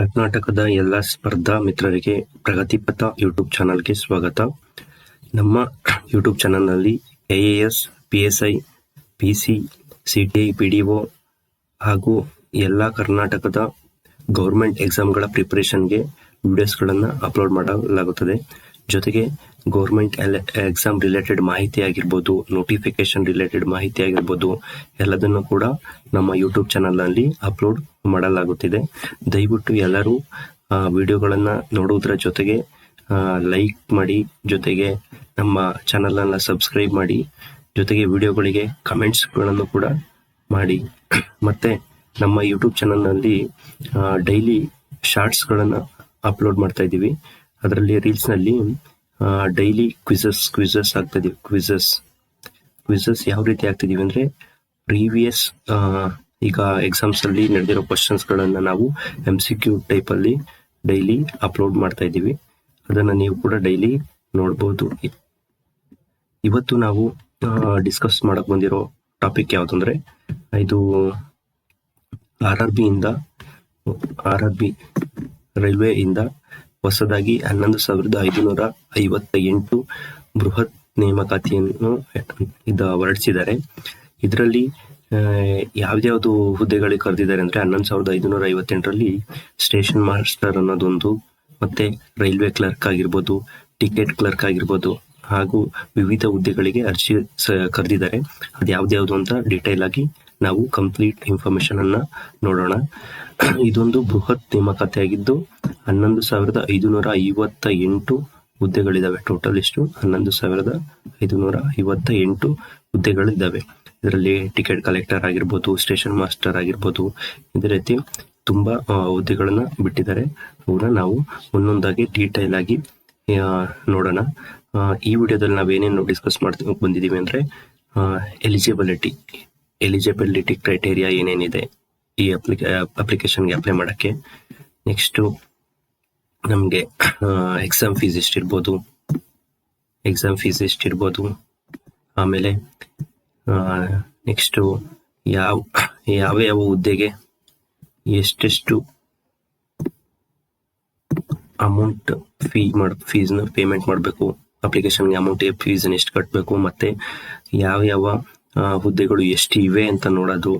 ಕರ್ನಾಟಕದ ಎಲ್ಲ ಸ್ಪರ್ಧಾ ಮಿತ್ರರಿಗೆ ಪ್ರಗತಿಪಥ ಯೂಟ್ಯೂಬ್ ಚಾನಲ್ಗೆ ಸ್ವಾಗತ. ನಮ್ಮ ಯೂಟ್ಯೂಬ್ ಚಾನಲ್ನಲ್ಲಿ A A S, P S I, P C C T I, P D O ಹಾಗೂ ಎಲ್ಲ ಕರ್ನಾಟಕದ ಗೌರ್ಮೆಂಟ್ ಎಕ್ಸಾಮ್ಗಳ ಪ್ರಿಪ್ರೇಷನ್ಗೆ ವಿಡಿಯೋಸ್ಗಳನ್ನು ಅಪ್ಲೋಡ್ ಮಾಡಲಾಗುತ್ತದೆ. ಜೊತೆಗೆ ಗೌರ್ಮೆಂಟ್ ಎಕ್ಸಾಮ್ ರಿಲೇಟೆಡ್ ಮಾಹಿತಿ ಆಗಿರ್ಬೋದು ನೋಟಿಫಿಕೇಶನ್ ರಿಲೇಟೆಡ್ ಮಾಹಿತಿ ಆಗಿರ್ಬೋದು, ಎಲ್ಲದನ್ನು ಕೂಡ ನಮ್ಮ ಯೂಟ್ಯೂಬ್ ಚಾನಲ್ನಲ್ಲಿ ಅಪ್ಲೋಡ್ ಮಾಡಲಾಗುತ್ತಿದೆ. ದಯವಿಟ್ಟು ಎಲ್ಲರೂ ವಿಡಿಯೋಗಳನ್ನು ನೋಡುವುದರ ಜೊತೆಗೆ ಲೈಕ್ ಮಾಡಿ, ಜೊತೆಗೆ ನಮ್ಮ ಚಾನಲನ್ನು ಸಬ್ಸ್ಕ್ರೈಬ್ ಮಾಡಿ, ಜೊತೆಗೆ ವಿಡಿಯೋಗಳಿಗೆ ಕಮೆಂಟ್ಸ್ಗಳನ್ನು ಕೂಡ ಮಾಡಿ. ಮತ್ತೆ ನಮ್ಮ ಯೂಟ್ಯೂಬ್ ಚಾನಲ್ನಲ್ಲಿ ಡೈಲಿ ಶಾರ್ಟ್ಸ್ಗಳನ್ನು ಅಪ್ಲೋಡ್ ಮಾಡ್ತಾ ಇದ್ದೀವಿ. ಅದರಲ್ಲಿ ರೀಲ್ಸ್ನಲ್ಲಿ ಡೈಲಿ ಕ್ವಿಝಸ್ ಕ್ವಿಝಸ್ ಆಗ್ತಾ ಇದೀವಿ ಕ್ವಿಝಸ್ ಕ್ವಿಝಸ್ ಯಾವ ರೀತಿ ಆಗ್ತಿದೀವಿ ಅಂದ್ರೆ, ಪ್ರೀವಿಯಸ್ ಈಗ ಎಕ್ಸಾಮ್ಸ್ ಅಲ್ಲಿ ನಡೆದಿರೋ ಕ್ವಶನ್ಸ್ ಗಳನ್ನ ನಾವು ಎಂ ಸಿ ಕ್ಯೂ ಟೈಪ್ ಅಲ್ಲಿ ಡೈಲಿ ಅಪ್ಲೋಡ್ ಮಾಡ್ತಾ ಇದ್ದೀವಿ. ಅದನ್ನ ನೀವು ಕೂಡ ಡೈಲಿ ನೋಡಬಹುದು ಇವತ್ತು ನಾವು ಡಿಸ್ಕಸ್ ಮಾಡಕ್ ಬಂದಿರೋ ಟಾಪಿಕ್ ಯಾವ್ದಂದ್ರೆ ಇದು ಆರ್ ಆರ್ ಬಿ ಇಂದ ಆರ್ ಆರ್ ಬಿ ರೈಲ್ವೆ ಇಂದ ಹೊಸದಾಗಿ ಹನ್ನೊಂದು ಸಾವಿರದ ಐದುನೂರ ಐವತ್ತ ಎಂಟು ಬೃಹತ್ ನೇಮಕಾತಿಯನ್ನು ಇದ ಹೊರಡಿಸಿದ್ದಾರೆ. ಇದರಲ್ಲಿ ಯಾವ್ದ್ಯಾವ್ದು ಹುದ್ದೆಗಳಿಗೆ ಕರೆದಿದ್ದಾರೆ ಅಂದ್ರೆ ಹನ್ನೊಂದು ಸಾವಿರದ ಐದುನೂರ ಐವತ್ತೆಂಟರಲ್ಲಿ ಸ್ಟೇಷನ್ ಮಾಸ್ಟರ್ ಅನ್ನೋದೊಂದು, ಮತ್ತೆ ರೈಲ್ವೆ ಕ್ಲರ್ಕ್ ಆಗಿರ್ಬೋದು, ಟಿಕೆಟ್ ಕ್ಲರ್ಕ್ ಆಗಿರ್ಬೋದು, ಹಾಗೂ ವಿವಿಧ ಹುದ್ದೆಗಳಿಗೆ ಅರ್ಜಿ ಕರೆದಿದ್ದಾರೆ. ಅದು ಯಾವ್ದ್ಯಾವ್ದು ಅಂತ ಡೀಟೇಲ್ ಆಗಿ ನಾವು ಕಂಪ್ಲೀಟ್ ಇನ್ಫಾರ್ಮೇಶನ್ ಅನ್ನ ನೋಡೋಣ. ಇದೊಂದು ಬೃಹತ್ ನೇಮಕಾತಿ ಆಗಿದ್ದು ಹನ್ನೊಂದು ಸಾವಿರದ ಐದುನೂರ ಐವತ್ತ ಎಂಟು ಹುದ್ದೆಗಳಿದಾವೆ ಟೋಟಲ್ ಇಷ್ಟು ಹನ್ನೊಂದು ಸಾವಿರದ ಐದುನೂರ ಐವತ್ತ ಎಂಟು ಹುದ್ದೆಗಳಿದ್ದಾವೆ. ಇದರಲ್ಲಿ ಟಿಕೆಟ್ ಕಲೆಕ್ಟರ್ ಆಗಿರ್ಬೋದು ಸ್ಟೇಷನ್ ಮಾಸ್ಟರ್ ಆಗಿರ್ಬೋದು, ಇದೇ ರೀತಿ ತುಂಬಾ ಹುದ್ದೆಗಳನ್ನ ಬಿಟ್ಟಿದ್ದಾರೆ. ಅವನ್ನ ನಾವು ಒಂದೊಂದಾಗಿ ಡೀಟೇಲ್ ಆಗಿ ನೋಡೋಣ. ಈ ವಿಡಿಯೋದಲ್ಲಿ ನಾವೇನೇನು ಡಿಸ್ಕಸ್ ಮಾಡ್ತೀವಿ ಬಂದಿದ್ದೀವಿ ಅಂದ್ರೆ ಎಲಿಜಿಬಿಲಿಟಿ ಎಲಿಜಿಬಿಲಿಟಿ ಕ್ರೈಟೇರಿಯಾ ಏನೇನಿದೆ ಈ ಅಪ್ಲಿಕೇ ಅಪ್ಲಿಕೇಶನ್ಗೆ ಅಪ್ಲೈ ಮಾಡೋಕ್ಕೆ. ನೆಕ್ಸ್ಟು ನಮಗೆ ಎಕ್ಸಾಮ್ ಫೀಸ್ ಎಷ್ಟಿರ್ಬೋದು ಎಕ್ಸಾಮ್ ಫೀಸ್ ಎಷ್ಟಿರ್ಬೋದು, ಆಮೇಲೆ ನೆಕ್ಸ್ಟು ಯಾವ ಯಾವ ಯಾವ ಹುದ್ದೆಗೆ ಎಷ್ಟೆಷ್ಟು ಅಮೌಂಟ್ ಫೀ ಮಾಡ ಫೀಸ್ನ ಪೇಮೆಂಟ್ ಮಾಡಬೇಕು? ಅಪ್ಲಿಕೇಶನ್ಗೆ ಅಮೌಂಟ್ ಫೀಸ್ನ ಎಷ್ಟು ಕಟ್ಟಬೇಕು ಮತ್ತೆ ಯಾವ ಯಾವ ಹುದ್ದೆಗಳು ಎಷ್ಟು ಇವೆ ಅಂತ ನೋಡೋದು.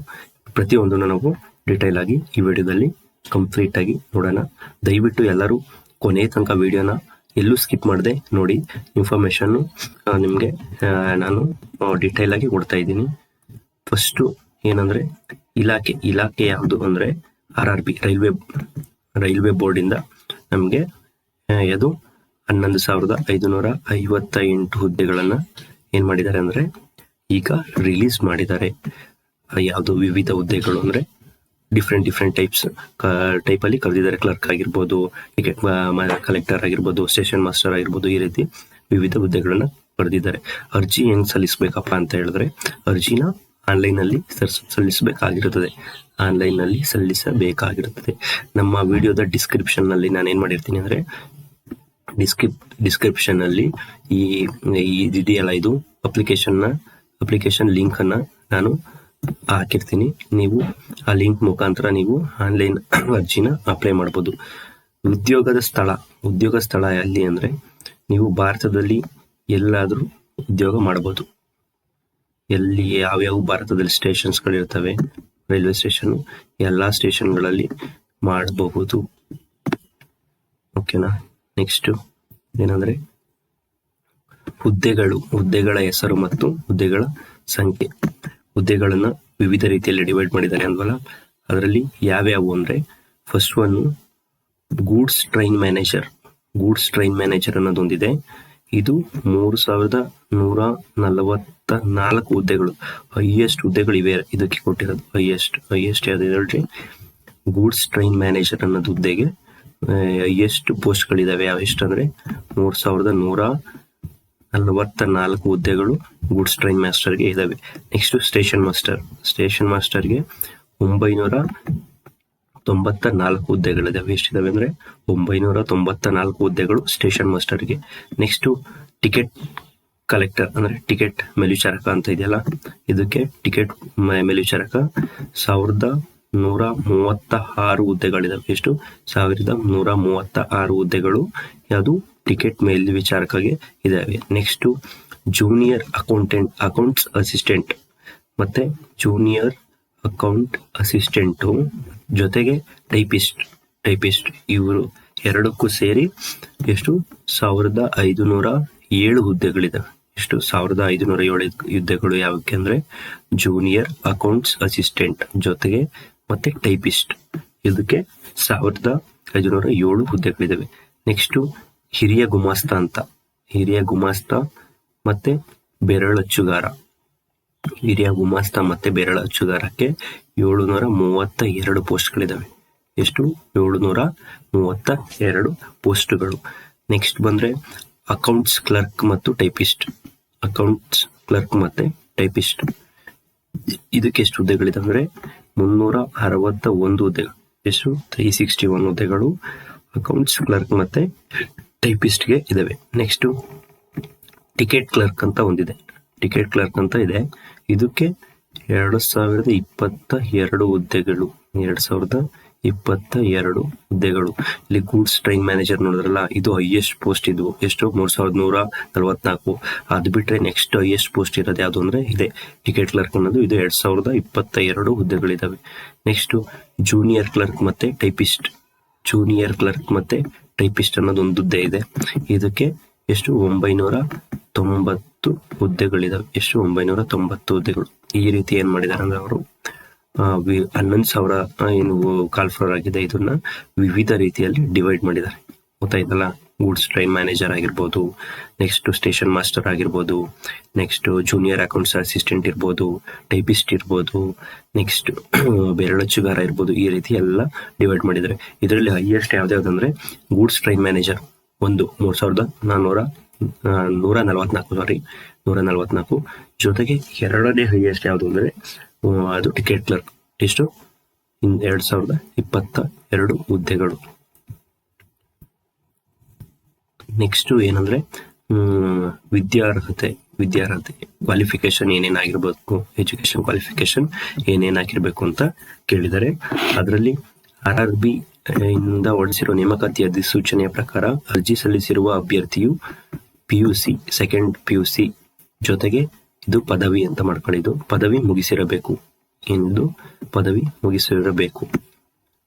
ಪ್ರತಿಯೊಂದನ್ನು ನಾವು ಡಿಟೈಲ್ ಆಗಿ ಈ ವಿಡಿಯೋದಲ್ಲಿ ಕಂಪ್ಲೀಟ್ ಆಗಿ ನೋಡೋಣ. ದಯವಿಟ್ಟು ಎಲ್ಲರೂ ಕೊನೆ ತನಕ ವಿಡಿಯೋನ ಎಲ್ಲೂ ಸ್ಕಿಪ್ ಮಾಡದೆ. ನೋಡಿ ಇನ್ಫಾರ್ಮೇಶನ್ ನಿಮಗೆ ನಾನು ಡಿಟೈಲ್ ಆಗಿ ಕೊಡ್ತಾ ಇದ್ದೀನಿ. ಫಸ್ಟು ಏನಂದ್ರೆ, ಇಲಾಖೆ ಇಲಾಖೆ ಯಾವುದು ಅಂದ್ರೆ R R B railway railway ಬೋರ್ಡಿಂದ ನಮಗೆ ಅದು ಹನ್ನೊಂದು ಸಾವಿರದ ಐದುನೂರ ಐವತ್ತ ಎಂಟು ಹುದ್ದೆಗಳನ್ನು ಏನು ಮಾಡಿದ್ದಾರೆ ಅಂದ್ರೆ, ಈಗ ರಿಲೀಸ್ ಮಾಡಿದ್ದಾರೆ. ಯಾವುದು ವಿವಿಧ ಹುದ್ದೆಗಳು ಅಂದ್ರೆ ಡಿಫ್ರೆಂಟ್ ಡಿಫ್ರೆಂಟ್ ಟೈಪ್ಸ್ ಟೈಪ್ ಅಲ್ಲಿ ಕರೆದಿದ್ದಾರೆ ಕ್ಲರ್ಕ್ ಆಗಿರ್ಬೋದು ಕಲೆಕ್ಟರ್ ಆಗಿರ್ಬೋದು ಸ್ಟೇಷನ್ ಮಾಸ್ಟರ್ ಆಗಿರ್ಬೋದು ಈ ರೀತಿ ವಿವಿಧ ಹುದ್ದೆಗಳನ್ನ ಕರೆದಿದ್ದಾರೆ ಅರ್ಜಿ ಹೆಂಗ್ ಸಲ್ಲಿಸಬೇಕಪ್ಪ ಅಂತ ಹೇಳಿದ್ರೆ ಅರ್ಜಿನ ಆನ್ಲೈನ್ ಅಲ್ಲಿ ಸಲ್ಲಿಸಬೇಕಾಗಿರುತ್ತದೆ ಆನ್ಲೈನ್ನಲ್ಲಿ ಸಲ್ಲಿಸಬೇಕಾಗಿರುತ್ತದೆ ನಮ್ಮ ವಿಡಿಯೋದ ಡಿಸ್ಕ್ರಿಪ್ಷನ್ನಲ್ಲಿ ನಾನು ಏನ್ ಮಾಡಿರ್ತೀನಿ ಅಂದ್ರೆ ಡಿಸ್ಕ್ರಿಪ್ ಡಿಸ್ಕ್ರಿಪ್ಷನ್ನಲ್ಲಿ ಈ ಇದೆಯಲ್ಲ ಇದು ಅಪ್ಲಿಕೇಶನ್ನ ಅಪ್ಲಿಕೇಶನ್ ಲಿಂಕ್ ಅನ್ನ ನಾನು ಹಾಕಿರ್ತೀನಿ. ನೀವು ಆ ಲಿಂಕ್ ಮುಖಾಂತರ ನೀವು ಆನ್ಲೈನ್ ಅರ್ಜಿನ ಅಪ್ಲೈ ಮಾಡಬಹುದು ಉದ್ಯೋಗದ ಸ್ಥಳ, ಉದ್ಯೋಗ ಸ್ಥಳ ಎಲ್ಲಿ ಅಂದ್ರೆ ನೀವು ಭಾರತದಲ್ಲಿ ಎಲ್ಲಾದರೂ ಉದ್ಯೋಗ ಮಾಡಬಹುದು ಎಲ್ಲಿ ಯಾವ್ಯಾವ ಭಾರತದಲ್ಲಿ ಸ್ಟೇಷನ್ಸ್ಗಳಿರ್ತವೆ ರೈಲ್ವೆ ಸ್ಟೇಷನ್ ಎಲ್ಲ ಸ್ಟೇಷನ್ಗಳಲ್ಲಿ ಮಾಡಬಹುದು ಓಕೆನಾ ನೆಕ್ಸ್ಟು ಏನಂದ್ರೆ ಹುದ್ದೆಗಳು, ಹುದ್ದೆಗಳ ಹೆಸರು ಮತ್ತು ಹುದ್ದೆಗಳ ಸಂಖ್ಯೆ. ಹುದ್ದೆಗಳನ್ನ ವಿವಿಧ ರೀತಿಯಲ್ಲಿ ಡಿವೈಡ್ ಮಾಡಿದ್ದಾರೆ ಅಂದ್ವಲ್ಲ? ಅದರಲ್ಲಿ ಯಾವ್ಯಾವು ಅಂದ್ರೆ first one goods train manager. Goods train manager ಅನ್ನೋದೊಂದಿದೆ ಇದು ಮೂರು ಸಾವಿರದ ನೂರ ನಲವತ್ತ ನಾಲ್ಕು ಹುದ್ದೆಗಳು. ಹೈಯೆಸ್ಟ್ ಹುದ್ದೆಗಳು ಇವೆ, ಇದಕ್ಕೆ ಕೊಟ್ಟಿರೋದು ಹೈಯೆಸ್ಟ್ ಹೈಯೆಸ್ಟ್ ಯಾವ್ದು ಹೇಳ್ರಿ? ಗೂಡ್ಸ್ ಟ್ರೈನ್ ಮ್ಯಾನೇಜರ್ ಅನ್ನೋದು ಹುದ್ದೆಗೆ ಹೈಯೆಸ್ಟ್ ಪೋಸ್ಟ್ಗಳಿದಾವೆ ಯಾವ ಎಷ್ಟು ಅಂದ್ರೆ, ಮೂರ್ ಸಾವಿರದ ನೂರ ನಲವತ್ತ ನಾಲ್ಕು ಹುದ್ದೆಗಳು ಗೂಡ್ಸ್ ಟ್ರೈನ್ ಮಾಸ್ಟರ್ಗೆ ಇದಾವೆ. ನೆಕ್ಸ್ಟ್ ಸ್ಟೇಷನ್ ಮಾಸ್ಟರ್ ಸ್ಟೇಷನ್ ಮಾಸ್ಟರ್ಗೆ ಒಂಬೈನೂರ ತೊಂಬತ್ತ ನಾಲ್ಕು ಹುದ್ದೆಗಳಿದಾವೆ. ಎಷ್ಟಿದಾವೆ ಅಂದ್ರೆ ಒಂಬೈನೂರ ತೊಂಬತ್ತ ನಾಲ್ಕು ಹುದ್ದೆಗಳು ಸ್ಟೇಷನ್ ಮಾಸ್ಟರ್ಗೆ ನೆಕ್ಸ್ಟ್ ಟಿಕೆಟ್ ಕಲೆಕ್ಟರ್ ಅಂದ್ರೆ ಟಿಕೆಟ್ ಮೇಲ್ವಿಚಾರಕ ಅಂತ ಇದೆಯಲ್ಲ, ಇದಕ್ಕೆ ಟಿಕೆಟ್ ಮೇಲ್ವಿಚಾರಕ ಸಾವಿರದ ನೂರ ಮೂವತ್ತ ಆರು ಹುದ್ದೆಗಳಿದಾವೆ. ಎಷ್ಟು? ಸಾವಿರದ ನೂರ ಮೂವತ್ತ ಆರು ಹುದ್ದೆಗಳು. ಯಾವುದು? ಟಿಕೆಟ್ ಮೇಲ್ ವಿಚಾರಕ್ಕಾಗಿ ಇದಾವೆ. Next junior accountant accounts assistant ಮತ್ತೆ ಜೂನಿಯರ್ ಅಕೌಂಟ್ ಅಸಿಸ್ಟೆಂಟು ಜೊತೆಗೆ ಟೈಪಿಸ್ಟ್ ಟೈಪಿಸ್ಟ್ ಇವರು ಎರಡಕ್ಕೂ ಸೇರಿ ಎಷ್ಟು? ಸಾವಿರದ ಐದುನೂರ ಏಳು ಹುದ್ದೆಗಳಿದಾವೆ. ಎಷ್ಟು? ಸಾವಿರದ ಐದುನೂರ ಏಳು ಹುದ್ದೆಗಳು ಯಾವಕ್ಕೆ ಅಂದ್ರೆ ಜೂನಿಯರ್ ಅಕೌಂಟ್ಸ್ ಅಸಿಸ್ಟೆಂಟ್ ಜೊತೆಗೆ ಮತ್ತೆ ಟೈಪಿಸ್ಟ್ ಇದಕ್ಕೆ ಸಾವಿರದ ಐದುನೂರ ಏಳು ಹುದ್ದೆಗಳಿದ್ದಾವೆ ನೆಕ್ಸ್ಟ್ ಹಿರಿಯ ಗುಮಾಸ್ತ ಅಂತ. ಹಿರಿಯ ಗುಮಾಸ್ತ ಮತ್ತೆ ಬೆರಳಚ್ಚುಗಾರ ಹಿರಿಯ ಗುಮಾಸ್ತ ಮತ್ತೆ ಬೆರಳಚ್ಚುಗಾರಕ್ಕೆ ಏಳುನೂರ ಮೂವತ್ತ ಎರಡು ಪೋಸ್ಟ್ಗಳಿದಾವೆ. ಎಷ್ಟು? ಏಳುನೂರ ಮೂವತ್ತ ಎರಡು ಪೋಸ್ಟ್ಗಳು. ನೆಕ್ಸ್ಟ್ ಬಂದ್ರೆ ಅಕೌಂಟ್ಸ್ ಕ್ಲರ್ಕ್ ಮತ್ತು ಟೈಪಿಸ್ಟ್. ಅಕೌಂಟ್ಸ್ ಕ್ಲರ್ಕ್ ಮತ್ತೆ ಟೈಪಿಸ್ಟ್. ಇದಕ್ಕೆ ಎಷ್ಟು ಹುದ್ದೆಗಳಿದೆ ಅಂದ್ರೆ ಮುನ್ನೂರ ಅರವತ್ತ ಒಂದು ಹುದ್ದೆಗಳು. ಎಷ್ಟು? ತ್ರೀ ಸಿಕ್ಸ್ಟಿ ಒನ್ ಹುದ್ದೆಗಳು. ಅಕೌಂಟ್ಸ್ ಕ್ಲರ್ಕ್ ಮತ್ತೆ ಟೈಪಿಸ್ಟ್ಗೆ ಇದ್ದಾವೆ ನೆಕ್ಸ್ಟು ಟಿಕೆಟ್ ಕ್ಲರ್ಕ್ ಅಂತ ಒಂದಿದೆ. ಟಿಕೆಟ್ ಕ್ಲರ್ಕ್ ಅಂತ ಇದೆ. ಇದಕ್ಕೆ ಎರಡು ಸಾವಿರದ ಇಪ್ಪತ್ತ ಎರಡು ಹುದ್ದೆಗಳು. ಎರಡು ಸಾವಿರದ ಇಪ್ಪತ್ತ ಎರಡು ಹುದ್ದೆಗಳು. ಇಲ್ಲಿ ಗೂಡ್ಸ್ ಟ್ರೈನ್ ಮ್ಯಾನೇಜರ್ ನೋಡಿದ್ರಲ್ಲ, ಇದು ಹೈಯೆಸ್ಟ್ ಪೋಸ್ಟ್ ಇದು. ಎಷ್ಟು? ಮೂರು ಸಾವಿರದ ನೂರ ನಲವತ್ನಾಲ್ಕು. ಅದು ಬಿಟ್ಟರೆ ನೆಕ್ಸ್ಟ್ ಹೈಯೆಸ್ಟ್ ಪೋಸ್ಟ್ ಇರೋದು ಯಾವುದು ಅಂದರೆ ಇದೆ. ಟಿಕೆಟ್ ಕ್ಲರ್ಕ್ ಅನ್ನೋದು ಇದು ಎರಡು ಸಾವಿರದ ಇಪ್ಪತ್ತ ಎರಡು ಹುದ್ದೆಗಳಿದ್ದಾವೆ ನೆಕ್ಸ್ಟ್ ಜೂನಿಯರ್ ಕ್ಲರ್ಕ್ ಮತ್ತೆ ಟೈಪಿಸ್ಟ್ ಜೂನಿಯರ್ ಕ್ಲರ್ಕ್ ಮತ್ತೆ ಟೈಪಿಸ್ಟ್ ಅನ್ನೋದು ಒಂದು ಹುದ್ದೆ ಇದೆ. ಇದಕ್ಕೆ ಎಷ್ಟು ಒಂಬೈನೂರ ತೊಂಬತ್ತು ಹುದ್ದೆಗಳಿದಾವೆ. ಎಷ್ಟು ಒಂಬೈನೂರ ತೊಂಬತ್ತು ಹುದ್ದೆಗಳು. ಈ ರೀತಿ ಏನ್ ಮಾಡಿದಾರೆ ಅಂದ್ರೆ ಅವರು ಹನ್ನೊಂದು ಸಾವಿರ ಏನು ಕಾಲ್ಫ್ಲವರ್ ಆಗಿದೆ. ಇದನ್ನ ವಿವಿಧ ರೀತಿಯಲ್ಲಿ ಡಿವೈಡ್ ಮಾಡಿದ್ದಾರೆ. ಗೊತ್ತಾಯ್ತಲ್ಲ? ಗೂಡ್ಸ್ ಟ್ರೈನ್ ಮ್ಯಾನೇಜರ್ ಆಗಿರ್ಬೋದು ನೆಕ್ಸ್ಟ್ ಸ್ಟೇಷನ್ ಮಾಸ್ಟರ್ ಆಗಿರ್ಬೋದು ನೆಕ್ಸ್ಟ್ ಜೂನಿಯರ್ ಅಕೌಂಟ್ಸ್ ಅಸಿಸ್ಟೆಂಟ್ ಇರ್ಬೋದು ಟೈಪಿಸ್ಟ್ ಇರ್ಬೋದು ನೆಕ್ಸ್ಟ್ ಬೆರಳಚ್ಚುಗಾರ ಇರ್ಬೋದು, ಈ ರೀತಿ ಎಲ್ಲ ಡಿವೈಡ್ ಮಾಡಿದ್ದಾರೆ. ಇದರಲ್ಲಿ ಹೈಯೆಸ್ಟ್ ಯಾವ್ದಾವ್ದಂದ್ರೆ ಗೂಡ್ಸ್ ಟ್ರೈನ್ ಮ್ಯಾನೇಜರ್ ಒಂದು, ಮೂರ್ ಸಾವಿರದ ನಾನ್ನೂರ ನೂರ ನಲವತ್ನಾಲ್ಕು ಸಾರಿ ನೂರ ನಲವತ್ನಾಲ್ಕು. ಜೊತೆಗೆ ಎರಡನೇ ಹೈಯೆಸ್ಟ್ ಯಾವುದು ಅಂದ್ರೆ ಅದು ಟಿಕೆಟ್ ಕ್ಲರ್ಕ್ ಎಷ್ಟು? ಎರಡ್ ಸಾವಿರದ ಇಪ್ಪತ್ತ ಎರಡು ಹುದ್ದೆಗಳು ನೆಕ್ಸ್ಟ್ ಏನಂದ್ರೆ ವಿದ್ಯಾರ್ಹತೆ ವಿದ್ಯಾರ್ಹತೆ ಕ್ವಾಲಿಫಿಕೇಶನ್ ಏನೇನಾಗಿರ್ಬೇಕು ಎಜುಕೇಶನ್ ಕ್ವಾಲಿಫಿಕೇಶನ್ ಏನೇನಾಗಿರ್ಬೇಕು ಅಂತ ಕೇಳಿದ್ದಾರೆ ಅದರಲ್ಲಿ ಆರ್ ಆರ್ ಬಿ ಇಂದ ಹೊರಡಿಸಿರುವ ನೇಮಕಾತಿ ಅಧಿಸೂಚನೆಯ ಪ್ರಕಾರ ಅರ್ಜಿ ಸಲ್ಲಿಸಿರುವ ಅಭ್ಯರ್ಥಿಯು P U C second P U C ಜೊತೆಗೆ ಇದು ಪದವಿ ಅಂತ ಮಾಡ್ಕೊಳ್ಳಿದ್ದು ಪದವಿ ಮುಗಿಸಿರಬೇಕು. ಎಂದು ಪದವಿ ಮುಗಿಸಿರಬೇಕು.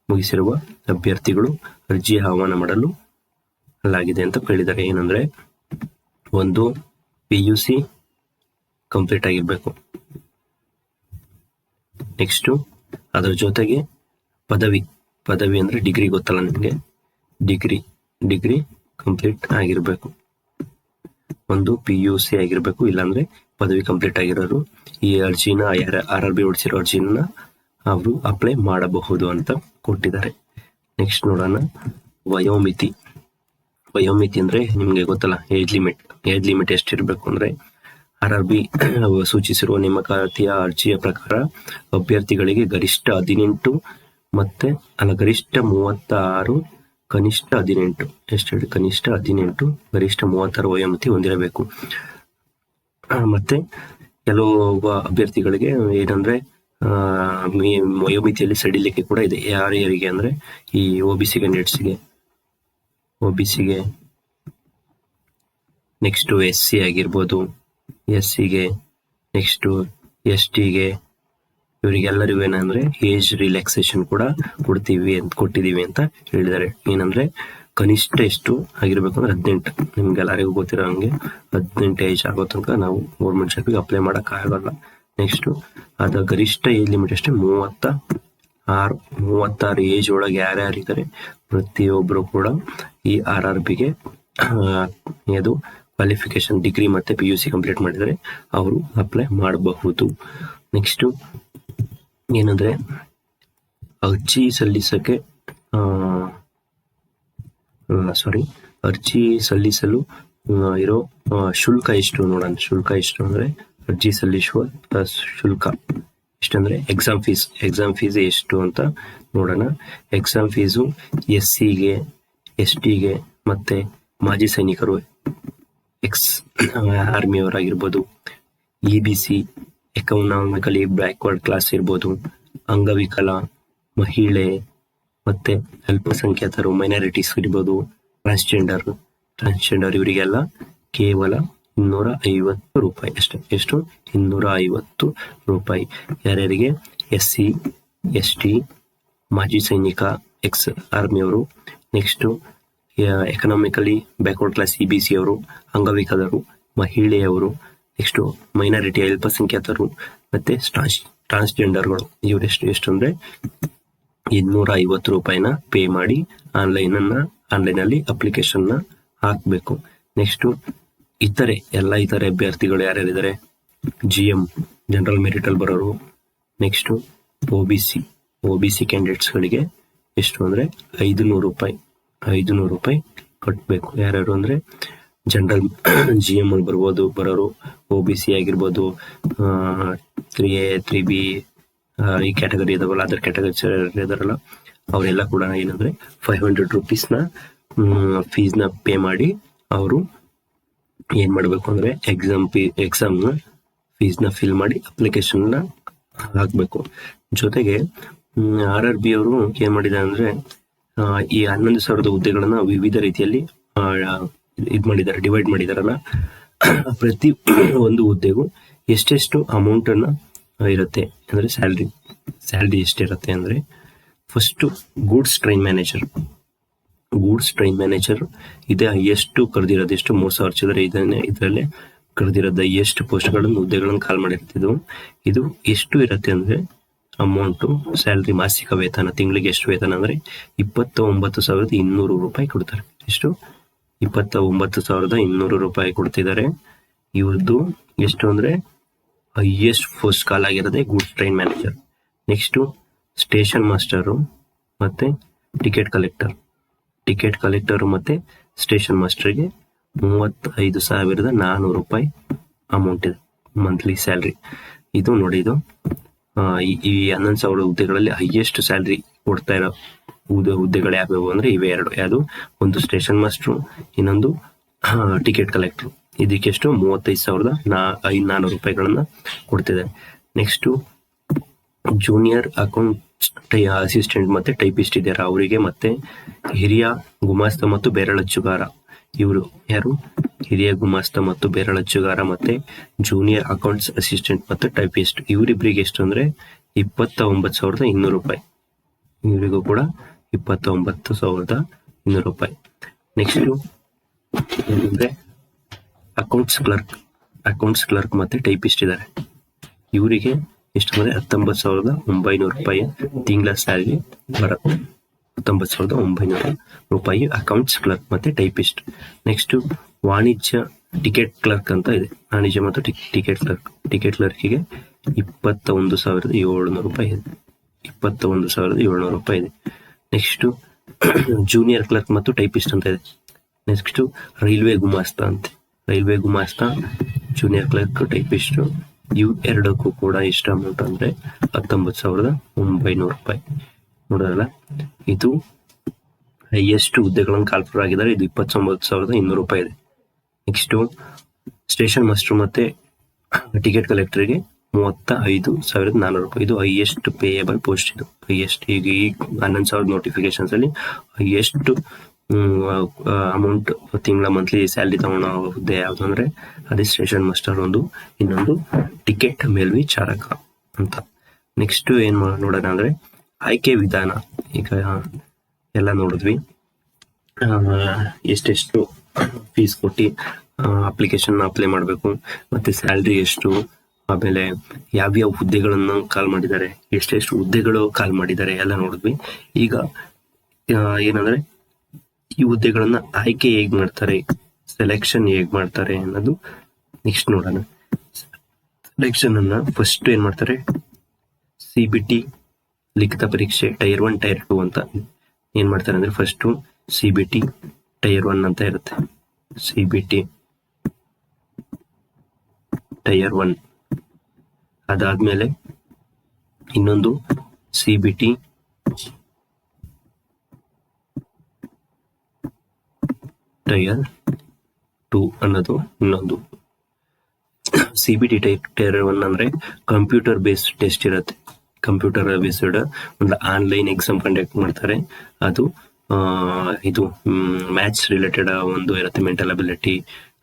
ಮುಗಿಸಿರುವ ಅಭ್ಯರ್ಥಿಗಳು ಅರ್ಜಿ ಆಹ್ವಾನ ಮಾಡಲು ಲಾಗಿದೆ ಅಂತ ಕೇಳಿದ್ದಾರೆ ಏನಂದ್ರೆ ಒಂದು ಪಿ ಯು ಸಿ ಕಂಪ್ಲೀಟ್ ಆಗಿರ್ಬೇಕು. ನೆಕ್ಸ್ಟು ಅದರ ಜೊತೆಗೆ ಪದವಿ ಪದವಿ ಅಂದ್ರೆ ಡಿಗ್ರಿ ಗೊತ್ತಲ್ಲ ನಿಮಗೆ? ಡಿಗ್ರಿ ಡಿಗ್ರಿ ಕಂಪ್ಲೀಟ್ ಆಗಿರ್ಬೇಕು. ಒಂದು ಪಿ ಯು ಸಿ ಆಗಿರ್ಬೇಕು, ಇಲ್ಲಾಂದ್ರೆ ಪದವಿ ಕಂಪ್ಲೀಟ್ ಆಗಿರೋರು ಈ ಅರ್ಜಿನ ಆರ್ ಆರ್ ಬಿ ಹೊಡಿಸಿರೋ ಅರ್ಜಿನ ಅವರು ಅಪ್ಲೈ ಮಾಡಬಹುದು ಅಂತ ಕೊಟ್ಟಿದ್ದಾರೆ. ನೆಕ್ಸ್ಟ್ ನೋಡೋಣ. ವಯೋಮಿತಿ. ವಯೋಮಿತಿ ಅಂದ್ರೆ ನಿಮ್ಗೆ ಗೊತ್ತಲ್ಲ ಏಜ್ ಲಿಮಿಟ್ ಏಜ್ ಲಿಮಿಟ್ ಎಷ್ಟಿರಬೇಕು ಅಂದ್ರೆ ಆರ್ ಆರ್ ಬಿ ಸೂಚಿಸಿರುವ ನೇಮಕಾತಿಯ ಅರ್ಜಿಯ ಪ್ರಕಾರ ಅಭ್ಯರ್ಥಿಗಳಿಗೆ ಗರಿಷ್ಠ ಹದಿನೆಂಟು ಮತ್ತೆ ಅಲ್ಲ ಗರಿಷ್ಠ ಮೂವತ್ತಾರು ಕನಿಷ್ಠ ಹದಿನೆಂಟು. ಎಷ್ಟು ಕನಿಷ್ಠ ಹದಿನೆಂಟು ಗರಿಷ್ಠ ಮೂವತ್ತಾರು ವಯೋಮಿತಿ ಹೊಂದಿರಬೇಕು. ಮತ್ತೆ ಕೆಲವು ಅಭ್ಯರ್ಥಿಗಳಿಗೆ ಏನಂದ್ರೆ ಆ, ವಯೋಮಿತಿಯಲ್ಲಿ ಸಡಿಲಿಕ್ಕೆ ಕೂಡ ಇದೆ. ಯಾರ್ಯಾರಿಗೆ ಅಂದ್ರೆ ಈ ಒ ಬಿ ಸಿ ಕ್ಯಾಂಡಿಡೇಟ್ಸ್ಗೆ ಒ ಬಿ ಸಿಗೆ. ನೆಕ್ಸ್ಟು ಎಸ್ ಸಿ ಆಗಿರ್ಬೋದು, ಎಸ್ ಸಿಗೆ ನೆಕ್ಸ್ಟು ಎಸ್ ಟಿಗೆ ಇವರಿಗೆಲ್ಲರಿಗೂ ಏನಂದ್ರೆ ಏಜ್ ರಿಲ್ಯಾಕ್ಸೇಷನ್ ಕೂಡ ಕೊಡ್ತೀವಿ ಅಂತ ಕೊಟ್ಟಿದೀವಿ ಅಂತ ಹೇಳಿದ್ದಾರೆ. ಏನಂದ್ರೆ ಕನಿಷ್ಠ ಎಷ್ಟು ಆಗಿರ್ಬೇಕು ಅಂದ್ರೆ ಹದಿನೆಂಟು. ನಿಮ್ಗೆಲ್ಲರಿಗೂ ಗೊತ್ತಿರೋ ಹಂಗೆ ಹದಿನೆಂಟು ಏಜ್ ಆಗೋ ತನಕ ನಾವು ಗೌರ್ಮೆಂಟ್ ಶಾಪಿಗೆ ಅಪ್ಲೈ ಮಾಡೋಕ್ಕಾಗಲ್ಲ ನೆಕ್ಸ್ಟ್ ಅದ ಗರಿಷ್ಠ ಏಜ್ ಲಿಮಿಟ್ ಅಷ್ಟೇ ಮೂವತ್ತ ಆರು ಮೂವತ್ತಾರು ಏಜ್ ಒಳಗೆ ಯಾರ್ಯಾರಿದ್ದಾರೆ ಪ್ರತಿಯೊಬ್ರು ಕೂಡ ಈ ಆರ್ ಆರ್ ಬಿಗೆ ಅದು ಕ್ವಾಲಿಫಿಕೇಶನ್ ಡಿಗ್ರಿ ಮತ್ತೆ ಪಿ ಯು ಸಿ ಕಂಪ್ಲೀಟ್ ಮಾಡಿದರೆ ಅವರು ಅಪ್ಲೈ ಮಾಡಬಹುದು. ನೆಕ್ಸ್ಟು ಏನಂದ್ರೆ ಅರ್ಜಿ ಸಲ್ಲಿಸಕ್ಕೆ ಸಾರಿ ಅರ್ಜಿ ಸಲ್ಲಿಸಲು ಇರೋ ಶುಲ್ಕ ಎಷ್ಟು ನೋಡೋಣ. ಶುಲ್ಕ ಎಷ್ಟು ಅಂದ್ರೆ ಅರ್ಜಿ ಸಲ್ಲಿಸುವ ಶುಲ್ಕ. ಎಷ್ಟಂದ್ರೆ ಎಕ್ಸಾಮ್ ಫೀಸ್ ಎಕ್ಸಾಮ್ ಫೀಸ್ ಎಷ್ಟು ಅಂತ ನೋಡೋಣ. ಎಕ್ಸಾಮ್ ಫೀಸು ಎಸ್ ಸಿಗೆ ಎಸ್ ಟಿಗೆ ಮತ್ತೆ ಮಾಜಿ ಸೈನಿಕರು ex ಆರ್ಮಿಯವರಾಗಿರ್ಬೋದು E B C economically backward class ಇರ್ಬೋದು. ಅಂಗವಿಕಲ, ಮಹಿಳೆ ಮತ್ತೆ ಅಲ್ಪಸಂಖ್ಯಾತರು ಮೈನಾರಿಟೀಸ್ ಇರ್ಬೋದು. ಟ್ರಾನ್ಸ್ಜೆಂಡರ್ ಟ್ರಾನ್ಸ್ಜೆಂಡರ್ ಇವರಿಗೆಲ್ಲ ಕೇವಲ ಇನ್ನೂರ ಐವತ್ತು ರೂಪಾಯಿ ಅಷ್ಟೇ. ಎಷ್ಟು? ಇನ್ನೂರ ಐವತ್ತು ರೂಪಾಯಿ. ಯಾರ್ಯಾರಿಗೆ? ಎಸ್ ಸಿ ಎಸ್ ಟಿ ಮಾಜಿ ಸೈನಿಕ, ex ಆರ್ಮಿಯವರು next economically backward class E B C ಅವರು, ಅಂಗವಿಕಲರು, ಮಹಿಳೆಯವರು, ನೆಕ್ಸ್ಟು ಮೈನಾರಿಟಿ ಅಲ್ಪಸಂಖ್ಯಾತರು ಮತ್ತೆ ಟ್ರಾನ್ಸ್, ಟ್ರಾನ್ಸ್ಜೆಂಡರ್ಗಳು. ಇವರೆಷ್ಟು ಎಷ್ಟು ಅಂದರೆ ಇನ್ನೂರ ಐವತ್ತು ರೂಪಾಯಿನ ಪೇ ಮಾಡಿ ಆನ್ಲೈನ್ ಆನ್ಲೈನಲ್ಲಿ ಆನ್ಲೈನ್ ಹಾಕಬೇಕು ಅಪ್ಲಿಕೇಶನ್ನ ಹಾಕ್ಬೇಕು. ನೆಕ್ಸ್ಟ್ ಇತರೆ ಎಲ್ಲ ಇತರೆ ಅಭ್ಯರ್ಥಿಗಳು ಯಾರ್ಯಾರಿದ್ದಾರೆ? ಜಿ ಎಂ ಜನರಲ್ ಮೆರಿಟಲ್ ಬರೋರು. Next O B C O B C ಗಳಿಗೆ ಎಷ್ಟು ಅಂದ್ರೆ ಐದು ನೂರು ರೂಪಾಯಿ ಐದು ನೂರು ರೂಪಾಯಿ ಕಟ್ಟಬೇಕು ಯಾರ್ಯಾರು ಅಂದ್ರೆ ಜನರಲ್ ಜಿ ಎಂ ಅಲ್ಲಿ ಬರ್ಬೋದು, ಬರೋರು. ಒ ಬಿ ಸಿ ಆಗಿರ್ಬೋದು ತ್ರೀ ಎ ತ್ರೀ ಬಿ ಈ ಕ್ಯಾಟಗರಿ ಇದಾವಲ್ಲ ಅದರ್ ಕ್ಯಾಟಗರಿ ಇದಾರಲ್ಲ, ಅವರೆಲ್ಲ ಕೂಡ ಏನಂದ್ರೆ ಫೈವ್ ಹಂಡ್ರೆಡ್ ರುಪೀಸ್ನ ಫೀಸ್ನ ಪೇ ಮಾಡಿ ಅವರು ಏನ್ ಮಾಡಬೇಕು ಅಂದ್ರೆ ಎಕ್ಸಾಮ್ ಫೀ ಫೀಸ್ನ ಫಿಲ್ ಮಾಡಿ ಅಪ್ಲಿಕೇಶನ್ನ ಹಾಕಬೇಕು. ಜೊತೆಗೆ ಆರ್ ಆರ್ ಬಿ ಅವರು ಏನ್ ಮಾಡಿದ್ದಾರೆ ಅಂದ್ರೆ ಈ ಹನ್ನೊಂದು ಸಾವಿರದ ಹುದ್ದೆಗಳನ್ನ ವಿವಿಧ ರೀತಿಯಲ್ಲಿ ಇದು ಮಾಡಿದ್ದಾರೆ ಡಿವೈಡ್ ಮಾಡಿದಾರಲ್ಲ. ಪ್ರತಿ ಒಂದು ಹುದ್ದೆಗೂ ಎಷ್ಟೆಷ್ಟು ಅಮೌಂಟ್ ಅನ್ನ ಇರುತ್ತೆ ಅಂದ್ರೆ ಸ್ಯಾಲ್ರಿ ಸ್ಯಾಲ್ರಿ ಎಷ್ಟಿರುತ್ತೆ ಅಂದ್ರೆ first goods train manager goods train manager ಇದೆ ಹೈಯೆಸ್ಟ್ ಕರೆದಿರೋದು ಎಷ್ಟು? ಮೂರು ಸಾವಿರ ಚಿಲ್ಲರೆ ಇದನ್ನೇ ಇದರಲ್ಲೇ ಕರೆದಿರೋದು ಎಷ್ಟು ಪೋಸ್ಟ್ಗಳನ್ನು, ಹುದ್ದೆಗಳನ್ನು ಕಾಲ್ ಮಾಡಿರ್ತಿದ್ವು. ಇದು ಎಷ್ಟು ಇರುತ್ತೆ ಅಂದ್ರೆ ಅಮೌಂಟು, ಸ್ಯಾಲ್ರಿ, ಮಾಸಿಕ ವೇತನ, ತಿಂಗಳಿಗೆ ಎಷ್ಟು ವೇತನ ಅಂದ್ರೆ ಇಪ್ಪತ್ತ ಒಂಬತ್ತು ಸಾವಿರದ ಇನ್ನೂರು ರೂಪಾಯಿ ಕೊಡ್ತಾರೆ. ಎಷ್ಟು? ಇಪ್ಪತ್ತ ಒಂಬತ್ತು ಸಾವಿರದ ಇನ್ನೂರು ರೂಪಾಯಿ ಕೊಡ್ತಿದ್ದಾರೆ. ಇವ್ರದ್ದು ಎಷ್ಟು ಅಂದ್ರೆ highest post call ಆಗಿರೋದೆ goods train manager next station master ಮತ್ತೆ ಟಿಕೆಟ್ ಕಲೆಕ್ಟರ್ ಟಿಕೆಟ್ ಕಲೆಕ್ಟರ್ ಮತ್ತೆ ಸ್ಟೇಷನ್ ಮಾಸ್ಟರ್ಗೆ ಮೂವತ್ತೈದು ಸಾವಿರದ ನಾನೂರು ರೂಪಾಯಿ ಅಮೌಂಟ್ ಇದೆ ಮಂತ್ಲಿ ಸ್ಯಾಲ್ರಿ ಇದು ನೋಡಿ, ಇದು ಈ- ಹನ್ನೊಂದು ಸಾವಿರ ಹುದ್ದೆಗಳಲ್ಲಿ ಹೈಯೆಸ್ಟ್ ಸ್ಯಾಲ್ರಿ ಕೊಡ್ತಾ ಇರೋ ಹುದ್ದೆ, ಹುದ್ದೆಗಳು ಯಾವ್ಯಾವು ಅಂದ್ರೆ ಇವೆ ಎರಡು. ಯಾವುದು? ಒಂದು ಸ್ಟೇಷನ್ ಮಾಸ್ಟರ್, ಇನ್ನೊಂದು ಟಿಕೆಟ್ ಕಲೆಕ್ಟರ್. ಇದಕ್ಕೆಷ್ಟು ಮೂವತ್ತೈದು ಸಾವಿರದ ನಾ, ಐದು ನಾನೂರು ರೂಪಾಯಿಗಳನ್ನ ಕೊಡ್ತಿದ್ದಾರೆ. ನೆಕ್ಸ್ಟು ಜೂನಿಯರ್ ಅಕೌಂಟ್ ಅಸಿಸ್ಟೆಂಟ್ ಮತ್ತೆ ಟೈಪಿಸ್ಟ್ ಇದ್ದಾರೆ. ಅವರಿಗೆ ಮತ್ತೆ ಹಿರಿಯ ಗುಮಾಸ್ತ ಮತ್ತು ಬೆರಳಚ್ಚುಗಾರ. ಇವರು ಯಾರು? ಹಿರಿಯ ಗುಮಾಸ್ತ ಮತ್ತು ಬೆರಳಚ್ಚುಗಾರ ಮತ್ತೆ ಜೂನಿಯರ್ ಅಕೌಂಟ್ಸ್ ಅಸಿಸ್ಟೆಂಟ್ ಮತ್ತು ಟೈಪಿಸ್ಟ್ ಇವರಿಬ್ಬರಿಗೆ ಎಷ್ಟು ಅಂದ್ರೆ ಇಪ್ಪತ್ತ ಒಂಬತ್ತು ಸಾವಿರದ ಇನ್ನೂರು ರೂಪಾಯಿ. ಇವರಿಗೂ ಕೂಡ ಇಪ್ಪತ್ತ ಒಂಬತ್ತು ಸಾವಿರದ ಇನ್ನೂರು ರೂಪಾಯಿ. ನೆಕ್ಸ್ಟ್ ಏನಂದರೆ ಅಕೌಂಟ್ಸ್ ಕ್ಲರ್ಕ್ ಅಕೌಂಟ್ಸ್ ಕ್ಲರ್ಕ್ ಮತ್ತೆ ಟೈಪಿಸ್ಟ್ ಇದ್ದಾರೆ. ಇವರಿಗೆ ಎಷ್ಟು ಅಂದ್ರೆ ಹತ್ತೊಂಬತ್ತು ಸಾವಿರದ ಒಂಬೈನೂರು ರೂಪಾಯಿ ತಿಂಗಳ ಸ್ಯಾಲರಿ ಬರುತ್ತೆ ಹತ್ತೊಂಬತ್ತು ಸಾವಿರದ ಒಂಬೈನೂರು ರೂಪಾಯಿ ಅಕೌಂಟ್ಸ್ ಕ್ಲರ್ಕ್ ಮತ್ತೆ ಟೈಪಿಸ್ಟ್ ನೆಕ್ಸ್ಟ್ ವಾಣಿಜ್ಯ ಟಿಕೆಟ್ ಕ್ಲರ್ಕ್ ಅಂತ ಇದೆ. ವಾಣಿಜ್ಯ ಮತ್ತು ಟಿಕೆಟ್ ಕ್ಲರ್ಕ್ ಟಿಕೆಟ್ ಕ್ಲರ್ಕಿಗೆ ಇಪ್ಪತ್ತ ಒಂದು ಸಾವಿರದ ಏಳ್ನೂರು ರೂಪಾಯಿ ಇದೆ. ಇಪ್ಪತ್ತ ಒಂದು ಸಾವಿರದ ಏಳ್ನೂರು ರೂಪಾಯಿ ಇದೆ. ನೆಕ್ಸ್ಟ್ ಜೂನಿಯರ್ ಕ್ಲರ್ಕ್ ಮತ್ತು ಟೈಪಿಸ್ಟ್ ಅಂತ ಇದೆ. ನೆಕ್ಸ್ಟ್ ರೈಲ್ವೆ ಗುಮಾಸ್ತ ಅಂತೆ. ರೈಲ್ವೆ ಗುಮಾಸ್ತ ಜೂನಿಯರ್ ಕ್ಲರ್ಕ್ ಟೈಪಿಸ್ಟ್ ಇವು ಎರಡಕ್ಕೂ ಕೂಡ ಎಷ್ಟು ಅಮೌಂಟ್ ಅಂದರೆ ಹತ್ತೊಂಬತ್ತು ಸಾವಿರದ ಒಂಬೈನೂರು ರೂಪಾಯಿ. ನೋಡೋದಲ್ಲ ಇದು ಹೈಯೆಸ್ಟ್ ಹುದ್ದೆಗಳನ್ನು ಕಾಲ್ಫರ್ ಆಗಿದ್ದಾರೆ ಇದು ಇಪ್ಪತ್ತೊಂಬತ್ತು ಸಾವಿರದ ಇನ್ನೂರು ರೂಪಾಯಿ ಇದೆ. ನೆಕ್ಸ್ಟು ಸ್ಟೇಷನ್ ಮಾಸ್ಟರ್ ಮತ್ತೆ ಟಿಕೆಟ್ ಕಲೆಕ್ಟರ್ಗೆ ಮೂವತ್ತ ಐದು ಸಾವಿರದ ನಾನ್ನೂರು ರೂಪಾಯಿ. ಇದು ಹೈಯೆಸ್ಟ್ ಪೇಯಬಲ್ ಪೋಸ್ಟ್ ಇದು. ಹೈಯೆಸ್ಟ್ ಈಗ ಈ ಹನ್ನೊಂದು ಸಾವಿರದ ನೋಟಿಫಿಕೇಶನ್ಸ್ ಅಲ್ಲಿ ಹೈಯೆಸ್ಟ್ ಅಮೌಂಟ್ ತಿಂಗಳ ಮಂತ್ಲಿ ಸ್ಯಾಲ್ರಿ ತಗೊಳ್ಳೋ ಹುದ್ದೆ ಯಾವುದು ಅಂದರೆ ಅದೇ ಸ್ಟೇಷನ್ ಮಾಸ್ಟರ್ ಒಂದು, ಇನ್ನೊಂದು ಟಿಕೆಟ್ ಮೇಲ್ವಿಚಾರಕ ಅಂತ. ನೆಕ್ಸ್ಟ್ ಏನ್ ನೋಡೋಣ ಅಂದ್ರೆ ಆಯ್ಕೆ ವಿಧಾನ. ಈಗ ಎಲ್ಲ ನೋಡಿದ್ವಿ. ಎಷ್ಟೆಷ್ಟು ಫೀಸ್ ಕೊಟ್ಟು ಅಪ್ಲಿಕೇಶನ್ ಅಪ್ಲೈ ಮಾಡಬೇಕು, ಮತ್ತೆ ಸ್ಯಾಲ್ರಿ ಎಷ್ಟು, ಆಮೇಲೆ ಯಾವ್ಯಾವ ಹುದ್ದೆಗಳನ್ನು ಕಾಲ್ ಮಾಡಿದ್ದಾರೆ, ಎಷ್ಟೆಷ್ಟು ಹುದ್ದೆಗಳು ಕಾಲ್ ಮಾಡಿದ್ದಾರೆ ಎಲ್ಲ ನೋಡಿದ್ವಿ. ಈಗ ಏನಂದ್ರೆ ಈ ಹುದ್ದೆಗಳನ್ನ ಆಯ್ಕೆ ಹೇಗ್ ಮಾಡ್ತಾರೆ ಸೆಲೆಕ್ಷನ್ ಹೇಗ್ ಮಾಡ್ತಾರೆ ಅನ್ನೋದು ನೆಕ್ಸ್ಟ್ ನೋಡೋಣ. ಸೆಲೆಕ್ಷನ್ ಅನ್ನ ಫಸ್ಟ್ ಏನ್ ಮಾಡ್ತಾರೆ ಸಿ ಬಿ ಟಿ ಲಿಖಿತ ಪರೀಕ್ಷೆ ಟೈರ್ ಒನ್ ಟೈರ್ ಟು ಅಂತ ಏನ್ ಮಾಡ್ತಾರೆ ಅಂದ್ರೆ first C B T tier one ಅಂತ ಇರುತ್ತೆ. C B T tier one ಅದಾದ್ಮೇಲೆ ಇನ್ನೊಂದು C B T tier two ಅನ್ನೋದು ಇನ್ನೊಂದು. C B T tier one ಅಂದ್ರೆ ಕಂಪ್ಯೂಟರ್ ಬೇಸ್ಡ್ ಟೆಸ್ಟ್ ಇರುತ್ತೆ. ಕಂಪ್ಯೂಟರ್ ಬೇಸ್ಡ್ ಒಂದು ಆನ್ಲೈನ್ ಎಕ್ಸಾಮ್ ಕಂಡಕ್ಟ್ ಮಾಡ್ತಾರೆ. ಅದು ಇದು ಮ್ಯಾಥ್ಸ್ ರಿಲೇಟೆಡ್ ಒಂದು ಇರುತ್ತೆ ಮೆಂಟಲ್ ಅಬಿಲಿಟಿ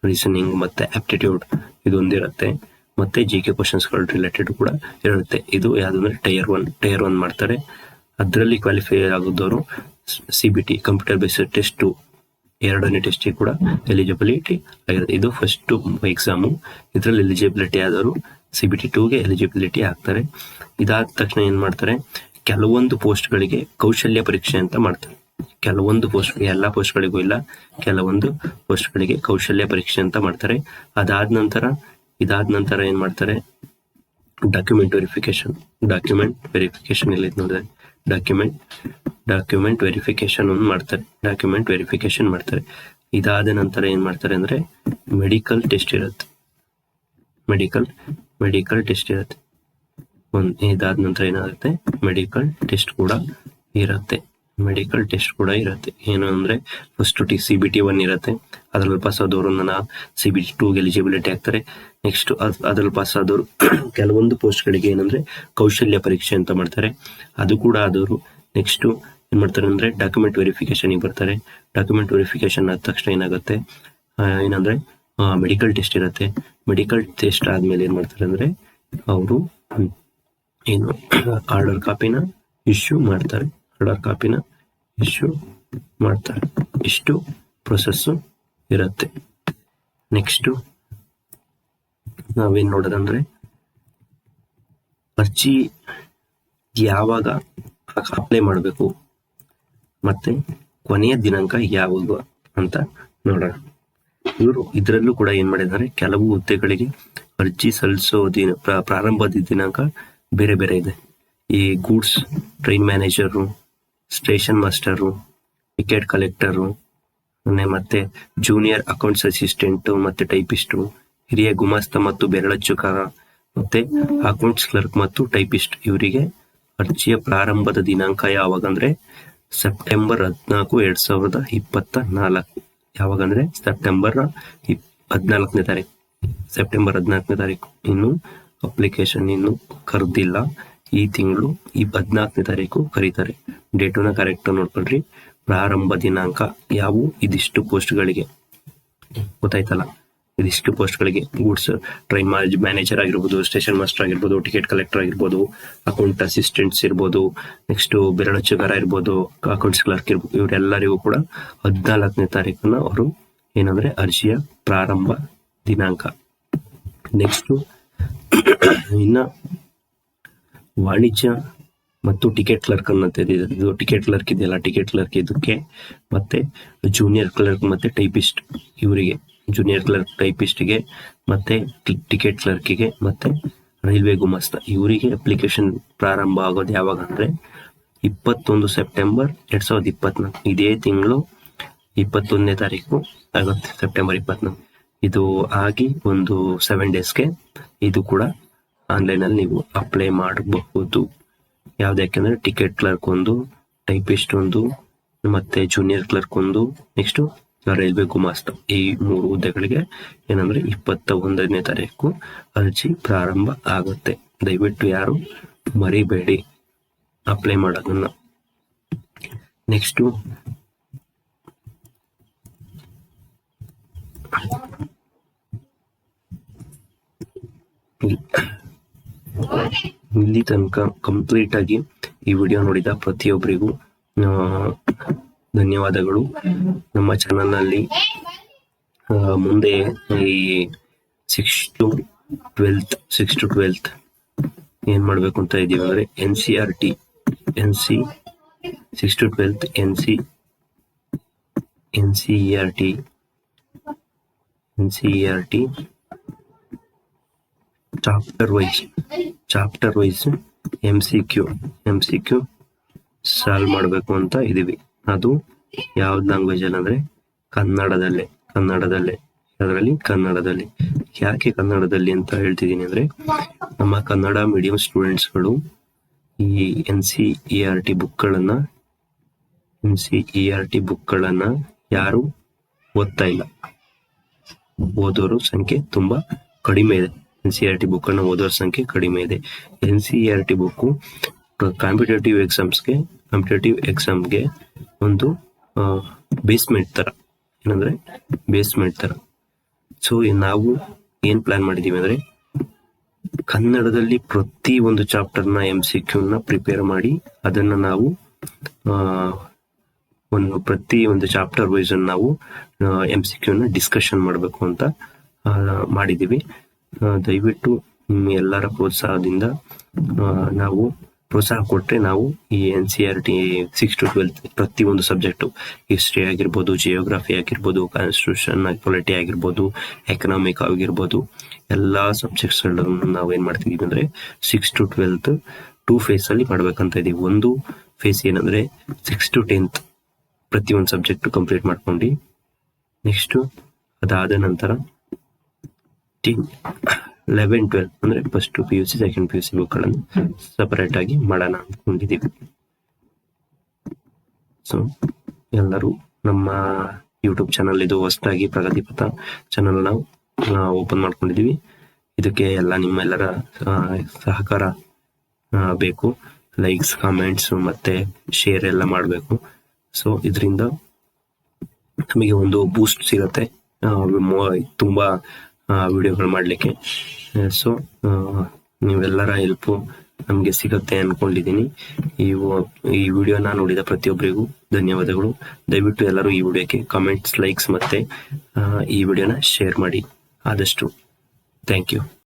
ರೀಸನಿಂಗ್ ಮತ್ತೆ ಆಪ್ಟಿಟ್ಯೂಡ್ ಇದೊಂದಿರುತ್ತೆ ಮತ್ತೆ ಜಿ ಕೆ ಕ್ವಶನ್ಸ್ಗಳು ರಿಲೇಟೆಡ್ ಕೂಡ ಇರುತ್ತೆ. ಇದು ಯಾವುದಂದ್ರೆ ಟೈರ್ ಒನ್ ಟೈರ್ ಒನ್ ಮಾಡ್ತಾರೆ. ಅದರಲ್ಲಿ qualify ಆಗೋದವರು C B T computer based test ಎರಡನೇ ಟೆಸ್ಟಿಗೆ ಕೂಡ ಎಲಿಜಿಬಿಲಿಟಿ ಆಗಿರುತ್ತೆ ಇದು ಫಸ್ಟ್ ಎಕ್ಸಾಮು ಇದರಲ್ಲಿ ಎಲಿಜಿಬಿಲಿಟಿ ಆದವರು ಸಿ ಬಿ ಟಿ ಟೂಗೆ ಎಲಿಜಿಬಿಲಿಟಿ ಆಗ್ತಾರೆ. ಇದಾದ ತಕ್ಷಣ ಏನು ಮಾಡ್ತಾರೆ? ಕೆಲವೊಂದು ಪೋಸ್ಟ್ಗಳಿಗೆ ಕೌಶಲ್ಯ ಪರೀಕ್ಷೆ ಅಂತ ಮಾಡ್ತಾರೆ. ಕೆಲವೊಂದು ಪೋಸ್ಟ್ ಎಲ್ಲ ಪೋಸ್ಟ್ಗಳಿಗೂ ಇಲ್ಲ, ಕೆಲವೊಂದು ಪೋಸ್ಟ್ಗಳಿಗೆ ಕೌಶಲ್ಯ ಪರೀಕ್ಷೆ ಅಂತ ಮಾಡ್ತಾರೆ. ಅದಾದ ನಂತರ, ಇದಾದ ನಂತರ ಏನು ಮಾಡ್ತಾರೆ? ಡಾಕ್ಯುಮೆಂಟ್ ವೆರಿಫಿಕೇಶನ್ ಡಾಕ್ಯುಮೆಂಟ್ ವೆರಿಫಿಕೇಶನ್ ಇಲ್ಲಿ ನೋಡಿದ್ರೆ? ಡಾಕ್ಯುಮೆಂಟ್ ಡಾಕ್ಯುಮೆಂಟ್ ವೆರಿಫಿಕೇಶನ್ ಮಾಡ್ತಾರೆ. ಡಾಕ್ಯುಮೆಂಟ್ ವೆರಿಫಿಕೇಶನ್ ಮಾಡ್ತಾರೆ. ಇದಾದ ನಂತರ ಏನ್ ಮಾಡ್ತಾರೆ ಅಂದ್ರೆ ಮೆಡಿಕಲ್ ಟೆಸ್ಟ್ ಇರುತ್ತೆ. ಮೆಡಿಕಲ್ ಮೆಡಿಕಲ್ ಟೆಸ್ಟ್ ಇರುತ್ತೆ. ಒಂದ್ ಇದಾದ ನಂತರ ಏನಾಗುತ್ತೆ? ಮೆಡಿಕಲ್ ಟೆಸ್ಟ್ ಕೂಡ ಇರುತ್ತೆ. ಮೆಡಿಕಲ್ ಟೆಸ್ಟ್ ಕೂಡ ಇರುತ್ತೆ. ಏನು ಅಂದ್ರೆ first T C B T one ಇರುತ್ತೆ. ಅದ್ರಲ್ಲಿ ಪಾಸ್ ಆದವರು ನನ್ನ ಸಿ ಬಿ ಟಿ ಟೂಗೆ ಎಲಿಜಿಬಿಲಿಟಿ ಆಗ್ತಾರೆ ನೆಕ್ಸ್ಟ್ ಅದ್ರಲ್ಲಿ ಪಾಸ್ ಆದವರು ಕೆಲವೊಂದು ಪೋಸ್ಟ್ಗಳಿಗೆ ಏನಂದ್ರೆ ಕೌಶಲ್ಯ ಪರೀಕ್ಷೆ ಅಂತ ಮಾಡ್ತಾರೆ. ಅದು ಕೂಡ ಆದವರು ನೆಕ್ಸ್ಟ್ ಏನು ಮಾಡ್ತಾರೆ ಅಂದ್ರೆ ಡಾಕ್ಯುಮೆಂಟ್ ವೆರಿಫಿಕೇಶನ್ ಬರ್ತಾರೆ. ಡಾಕ್ಯುಮೆಂಟ್ ವೆರಿಫಿಕೇಶನ್ ಆದ ತಕ್ಷಣ ಏನಾಗುತ್ತೆ? ಏನಂದ್ರೆ ಮೆಡಿಕಲ್ ಟೆಸ್ಟ್ ಇರುತ್ತೆ. ಮೆಡಿಕಲ್ ಟೆಸ್ಟ್ ಆದಮೇಲೆ ಏನು ಮಾಡ್ತಾರೆ ಅಂದ್ರೆ, ಅವರು ಏನು ಆರ್ಡರ್ ಕಾಪಿನ ಇಶ್ಯೂ ಮಾಡ್ತಾರೆ. ಆರ್ಡರ್ ಕಾಪಿನ ಇಶ್ಯೂ ಮಾಡ್ತಾರೆ. ಇಷ್ಟು ಪ್ರೊಸೆಸ್ಸು ಇರುತ್ತೆ. ನೆಕ್ಸ್ಟು ನಾವೇನು ನೋಡೋದಂದ್ರೆ, ಅರ್ಜಿ ಯಾವಾಗ ಅಪ್ಲೈ ಮಾಡಬೇಕು. ಮತ್ತೆ ಕೊನೆಯ ದಿನಾಂಕ ಯಾವುದು ಅಂತ ನೋಡೋಣ. ಇವರು ಇದರಲ್ಲೂ ಕೂಡ ಏನ್ ಮಾಡಿದ್ದಾರೆ, ಕೆಲವು ಹುದ್ದೆಗಳಿಗೆ ಅರ್ಜಿ ಸಲ್ಲಿಸೋ ದಿನ, ಪ್ರ- ಪ್ರಾರಂಭದ ದಿನಾಂಕ ಬೇರೆ ಬೇರೆ ಇದೆ. ಈ goods, train manager, station master, ticket collector ಮತ್ತೆ ಜೂನಿಯರ್ ಅಕೌಂಟ್ಸ್ ಅಸಿಸ್ಟೆಂಟ್, ಮತ್ತೆ ಟೈಪಿಸ್ಟು, ಹಿರಿಯ ಗುಮಾಸ್ತ ಮತ್ತು ಬೆರಳಚ್ಚುಕಾರ ಮತ್ತೆ ಅಕೌಂಟ್ಸ್ ಕ್ಲರ್ಕ್ ಮತ್ತು ಟೈಪಿಸ್ಟ್, ಇವರಿಗೆ ಅರ್ಜಿಯ ಪ್ರಾರಂಭದ ದಿನಾಂಕ ಯಾವಾಗಂದ್ರೆ ಸೆಪ್ಟೆಂಬರ್ ಹದಿನಾಲ್ಕು ಎರಡ್ ಸಾವಿರದ ಇಪ್ಪತ್ತ ನಾಲ್ಕು. ಯಾವಾಗಂದ್ರೆ ಸೆಪ್ಟೆಂಬರ್ ಹದಿನಾಲ್ಕನೇ ತಾರೀಕು. ಸೆಪ್ಟೆಂಬರ್ ಹದಿನಾಲ್ಕನೇ ತಾರೀಕು. ಇನ್ನು ಅಪ್ಲಿಕೇಶನ್ ಇನ್ನು ಕರೆದಿಲ್ಲ. ಈ ತಿಂಗಳು ಈ ಹದಿನಾಲ್ಕನೇ ತಾರೀಕು ಕರೀತಾರೆ. ಡೇಟನ್ನ ಕರೆಕ್ಟ್ ನೋಡ್ಕೊಳ್ರಿ. ಪ್ರಾರಂಭ ದಿನಾಂಕ ಯಾವುವು ಇದಿಷ್ಟು ಪೋಸ್ಟ್ಗಳಿಗೆ ಗೊತ್ತಾಯ್ತಲ್ಲ? ಇದಿಷ್ಟು ಪೋಸ್ಟ್ಗಳಿಗೆ ಗೂಡ್ಸ್ ಟ್ರೈನ್ ಮ್ಯಾನೇಜರ್ ಆಗಿರ್ಬೋದು ಸ್ಟೇಷನ್ ಮಾಸ್ಟರ್ ಆಗಿರ್ಬೋದು ಟಿಕೆಟ್ ಕಲೆಕ್ಟರ್ ಆಗಿರ್ಬೋದು ಅಕೌಂಟ್ ಅಸಿಸ್ಟೆಂಟ್ಸ್ ಇರ್ಬೋದು ನೆಕ್ಸ್ಟ್ ಬೆರಳಚ್ಚುಗಾರ ಇರ್ಬೋದು ಅಕೌಂಟ್ಸ್ ಕ್ಲರ್ಕ್ ಇರ್ಬೋದು, ಇವರೆಲ್ಲರಿಗೂ ಕೂಡ ಹದಿನಾಲ್ಕನೇ ತಾರೀಕನ್ನ ಅವರು ಏನಂದ್ರೆ ಅರ್ಜಿಯ ಪ್ರಾರಂಭ ದಿನಾಂಕ ನೆಕ್ಸ್ಟ್ ಇನ್ನ ವಾಣಿಜ್ಯ ಮತ್ತು ಟಿಕೆಟ್ ಕ್ಲರ್ಕ್. ಇದು ಟಿಕೆಟ್ ಕ್ಲರ್ಕ್ ಇದೆಯಲ್ಲ ಟಿಕೆಟ್ ಕ್ಲರ್ಕ್ ಇದಕ್ಕೆ ಮತ್ತೆ ಜೂನಿಯರ್ ಕ್ಲರ್ಕ್ ಮತ್ತೆ ಟೈಪಿಸ್ಟ್ ಇವರಿಗೆ ಜೂನಿಯರ್ ಕ್ಲರ್ಕ್ ಟೈಪಿಸ್ಟ್ಗೆ ಮತ್ತೆ ಟಿಕೆಟ್ ಕ್ಲರ್ಕಿಗೆ ಮತ್ತೆ ರೈಲ್ವೆ ಗುಮಾಸ್ತ. ಇವರಿಗೆ ಅಪ್ಲಿಕೇಶನ್ ಪ್ರಾರಂಭ ಆಗೋದು ಯಾವಾಗ ಅಂದ್ರೆ ಇಪ್ಪತ್ತೊಂದು ಸೆಪ್ಟೆಂಬರ್ ಎರಡ್ ಸಾವಿರದ ಇಪ್ಪತ್ನಾಲ್ಕು. ಇದೇ ತಿಂಗಳು ಇಪ್ಪತ್ತೊಂದನೇ ತಾರೀಕು ಆಗುತ್ತೆ ಸೆಪ್ಟೆಂಬರ್ ಇಪ್ಪತ್ನಾಲ್ಕು. ಇದು ಆಗಿ ಒಂದು ಸೆವೆನ್ ಡೇಸ್ಗೆ ಇದು ಕೂಡ ಆನ್ಲೈನ್ ಅಲ್ಲಿ ನೀವು ಅಪ್ಲೈ ಮಾಡಬಹುದು. ಯಾವ್ದು ಯಾಕೆಂದ್ರೆ ಟಿಕೆಟ್ ಕ್ಲರ್ಕ್ ಒಂದು ಟೈಪಿಸ್ಟ್ ಒಂದು, ಮತ್ತೆ ಜೂನಿಯರ್ ಕ್ಲರ್ಕ್ ಒಂದು ನೆಕ್ಸ್ಟ್ ರೈಲ್ವೆ ಗುಮಾಸ್ತ ಈ ಮೂರು ಹುದ್ದೆಗಳಿಗೆ ಏನಂದ್ರೆ ಇಪ್ಪತ್ತ ಒಂದನೇ ತಾರೀಕು ಅರ್ಜಿ ಪ್ರಾರಂಭ ಆಗುತ್ತೆ. ದಯವಿಟ್ಟು ಯಾರು ಮರಿಬೇಡಿ. ಅಪ್ಲೈ ಮಾಡೋದನ್ನ. ನೆಕ್ಸ್ಟ್ ಇಲ್ಲಿ ತನಕ ಕಂಪ್ಲೀಟ್ ಆಗಿ ಈ ವಿಡಿಯೋ ನೋಡಿದ ಪ್ರತಿಯೊಬ್ಬರಿಗೂ ಧನ್ಯವಾದಗಳು. ನಮ್ಮ ಚಾನಲ್ನಲ್ಲಿ ಮುಂದೆ ಈ six to twelfth six to twelfth ಏನು ಮಾಡಬೇಕು ಅಂತ ಇದೀವಿ ಅಂದ್ರೆ N C R T N C six to twelfth N C N C R T N C R T chapter wise chapter wise M C Q M C Q solve ಮಾಡಬೇಕು ಅಂತ ಇದೀವಿ ಅದು ಯಾವ ಲ್ಯಾಂಗ್ವೇಜ್ ಅಲ್ಲಿ ಅಂದ್ರೆ ಕನ್ನಡದಲ್ಲೇ ಕನ್ನಡದಲ್ಲೇ. ಅದರಲ್ಲಿ ಕನ್ನಡದಲ್ಲಿ. ಯಾಕೆ ಕನ್ನಡದಲ್ಲಿ ಅಂತ ಹೇಳ್ತಿದ್ದೀನಿ ಅಂದ್ರೆ ನಮ್ಮ ಕನ್ನಡ ಮೀಡಿಯಂ ಸ್ಟೂಡೆಂಟ್ಸ್ಗಳು ಈ N C E R T ಬುಕ್ಗಳನ್ನ N C E R T ಬುಕ್ಗಳನ್ನ ಯಾರು ಓದ್ತಾ ಇಲ್ಲ. ಓದೋರು ಸಂಖ್ಯೆ ತುಂಬಾ ಕಡಿಮೆ ಇದೆ. N C R T book ಅನ್ನು ಓದೋರ ಸಂಖ್ಯೆ ಕಡಿಮೆ ಇದೆ. N C R T book competitive ಎಕ್ಸಾಮ್ಸ್ಗೆ competitive ಎಕ್ಸಾಮ್ಗೆ ಒಂದು ಬೇಸ್ಮೆಂಟ್ ಥರ ಏನಂದರೆ ಬೇಸ್ಮೆಂಟ್ ಥರ ಸೊ ನಾವು ಏನು ಪ್ಲ್ಯಾನ್ ಮಾಡಿದ್ದೀವಿ ಅಂದರೆ ಕನ್ನಡದಲ್ಲಿ ಪ್ರತಿ ಒಂದು ಚಾಪ್ಟರ್ನ ಎಂ ಸಿ ಕ್ಯೂನ ಪ್ರಿಪೇರ್ ಮಾಡಿ ಅದನ್ನು ನಾವು ಒಂದು ಪ್ರತಿ ಒಂದು ಚಾಪ್ಟರ್ ವೈಸ್ ನಾವು ಎಂ ಸಿ ಕ್ಯೂನ ಡಿಸ್ಕಷನ್ ಮಾಡಬೇಕು ಅಂತ ಮಾಡಿದ್ದೀವಿ ದಯವಿಟ್ಟು ನಿಮ್ಮ ಎಲ್ಲರ ಪ್ರೋತ್ಸಾಹದಿಂದ ನಾವು ಪ್ರೋತ್ಸಾಹ ಕೊಟ್ಟರೆ ನಾವು ಈ N C R T six to twelfth ಪ್ರತಿಯೊಂದು ಸಬ್ಜೆಕ್ಟು ಹಿಸ್ಟ್ರಿ ಆಗಿರ್ಬೋದು ಜಿಯೋಗ್ರಫಿ ಆಗಿರ್ಬೋದು ಕಾನ್ಸ್ಟಿಟ್ಯೂಷನ್ ಪೊಲಿಟಿ ಆಗಿರ್ಬೋದು ಎಕನಾಮಿಕ್ ಆಗಿರ್ಬೋದು, ಎಲ್ಲ ಸಬ್ಜೆಕ್ಟ್ಸ್ಗಳನ್ನು ನಾವು ಏನು ಮಾಡ್ತಿದ್ದೀವಿ ಅಂದರೆ ಸಿಕ್ಸ್ ಟು ಟ್ವೆಲ್ತ್ ಟೂ ಫೇಸಲ್ಲಿ ಮಾಡ್ಬೇಕಂತ ಇದ್ದೀವಿ ಒಂದು ಫೇಸ್ ಏನಂದರೆ ಸಿಕ್ಸ್ ಟು ಟೆಂತ್ ಪ್ರತಿಯೊಂದು ಸಬ್ಜೆಕ್ಟ್ ಕಂಪ್ಲೀಟ್ ಮಾಡ್ಕೊಂಡು ನೆಕ್ಸ್ಟು ಅದಾದ ನಂತರ ಟೆನ್ ಲೆವೆನ್ ಟ್ವೆಲ್ ಅಂದರೆ first P U C second P U C ಬುಕ್ಗಳನ್ನು separate ಆಗಿ ಮಾಡೋಣ ಅಂದ್ಕೊಂಡಿದ್ದೀವಿ. ಸೊ ಎಲ್ಲರೂ ನಮ್ಮ ಯೂಟ್ಯೂಬ್ ಚಾನಲ್ ಇದು ಹೊಸದಾಗಿ ಪ್ರಗತಿಪಥ ಚಾನಲ್ ನಾವು ಓಪನ್ ಮಾಡ್ಕೊಂಡಿದ್ದೀವಿ. ಇದಕ್ಕೆ ಎಲ್ಲ ನಿಮ್ಮೆಲ್ಲರ ಸಹಕಾರ ಬೇಕು. ಲೈಕ್ಸ್ ಕಾಮೆಂಟ್ಸ್ ಮತ್ತೆ ಶೇರ್ ಎಲ್ಲ ಮಾಡಬೇಕು. ಸೊ ಇದರಿಂದ ನಮಗೆ ಒಂದು ಬೂಸ್ಟ್ ಸಿಗುತ್ತೆ. ತುಂಬಾ ವಿಡಿಯೋಗಳು ಮಾಡಲಿಕ್ಕೆ. ಸೊ ನೀವೆಲ್ಲರ ಹೆಲ್ಪು ನಮಗೆ ಸಿಗುತ್ತೆ ಅಂದ್ಕೊಂಡಿದ್ದೀನಿ ಈ ಈ ವಿಡಿಯೋನ ನೋಡಿದ ಪ್ರತಿಯೊಬ್ಬರಿಗೂ ಧನ್ಯವಾದಗಳು. ದಯವಿಟ್ಟು ಎಲ್ಲರೂ ಈ ವಿಡಿಯೋಕ್ಕೆ ಕಾಮೆಂಟ್ಸ್ ಲೈಕ್ಸ್ ಮತ್ತೆ ಈ ವಿಡಿಯೋನ ಶೇರ್ ಮಾಡಿ. ಆದಷ್ಟು. Thank you